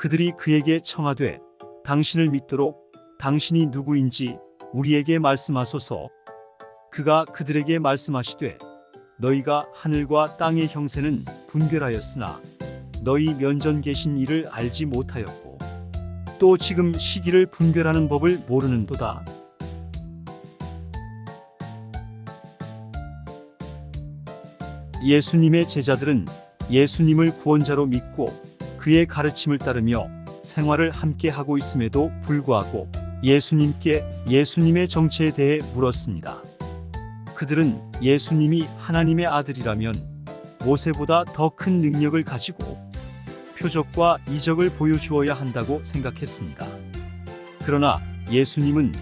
그들이 그에게 청하되 당신을 믿도록 당신이 누구인지 우리에게 말씀하소서. 그가 그들에게 말씀하시되 너희가 하늘과 땅의 형세는 분별하였으나 너희 면전 계신 이를 알지 못하였고 또 지금 시기를 분별하는 법을 모르는도다. 예수님의 제자들은 예수님을 구원자로 믿고 그의 가르침을 따르며 생활을 함께 하고 있음에도 불구하고 예수님께 예수님의 정체에 대해 물었습니다. 그들은 예수님이 하나님의 아들이라면 모세보다 더 큰 능력을 가지고 표적과 이적을 보여주어야 한다고 생각했습니다. 그러나 예수님은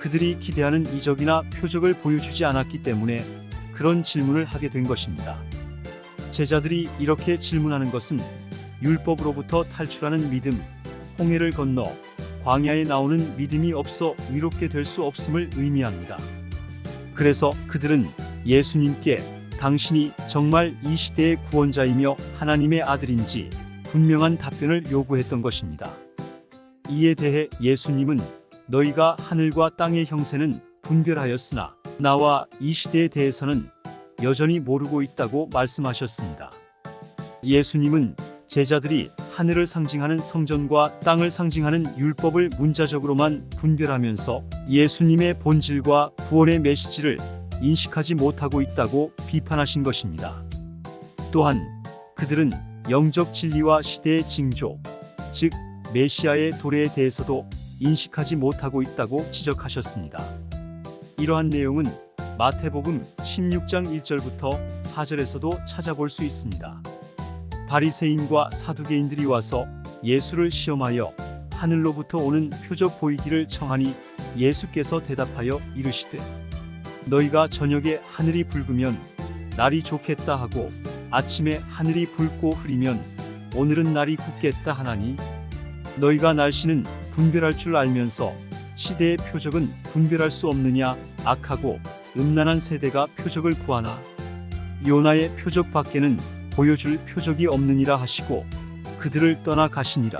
그들이 기대하는 이적이나 표적을 보여주지 않았기 때문에 그런 질문을 하게 된 것입니다. 제자들이 이렇게 질문하는 것은 율법으로부터 탈출하는 믿음, 홍해를 건너 광야에 나오는 믿음이 없어 위롭게 될 수 없음을 의미합니다. 그래서 그들은 예수님께 당신이 정말 이 시대의 구원자이며 하나님의 아들인지 분명한 답변을 요구했던 것입니다. 이에 대해 예수님은 너희가 하늘과 땅의 형세는 분별하였으나 나와 이 시대에 대해서는 여전히 모르고 있다고 말씀하셨습니다. 예수님은 제자들이 하늘을 상징하는 성전과 땅을 상징하는 율법을 문자적으로만 분별하면서 예수님의 본질과 구원의 메시지를 인식하지 못하고 있다고 비판하신 것입니다. 또한 그들은 영적 진리와 시대의 징조, 즉 메시아의 도래에 대해서도 인식하지 못하고 있다고 지적하셨습니다. 이러한 내용은 마태복음 16장 1절부터 4절에서도 찾아볼 수 있습니다. 바리새인과 사두개인들이 와서 예수를 시험하여 하늘로부터 오는 표적 보이기를 청하니 예수께서 대답하여 이르시되 너희가 저녁에 하늘이 붉으면 날이 좋겠다 하고 아침에 하늘이 붉고 흐리면 오늘은 날이 굳겠다 하나니 너희가 날씨는 분별할 줄 알면서 시대의 표적은 분별할 수 없느냐? 악하고 음란한 세대가 표적을 구하나? 요나의 표적 밖에는 보여줄 표적이 없느니라 하시고 그들을 떠나 가시니라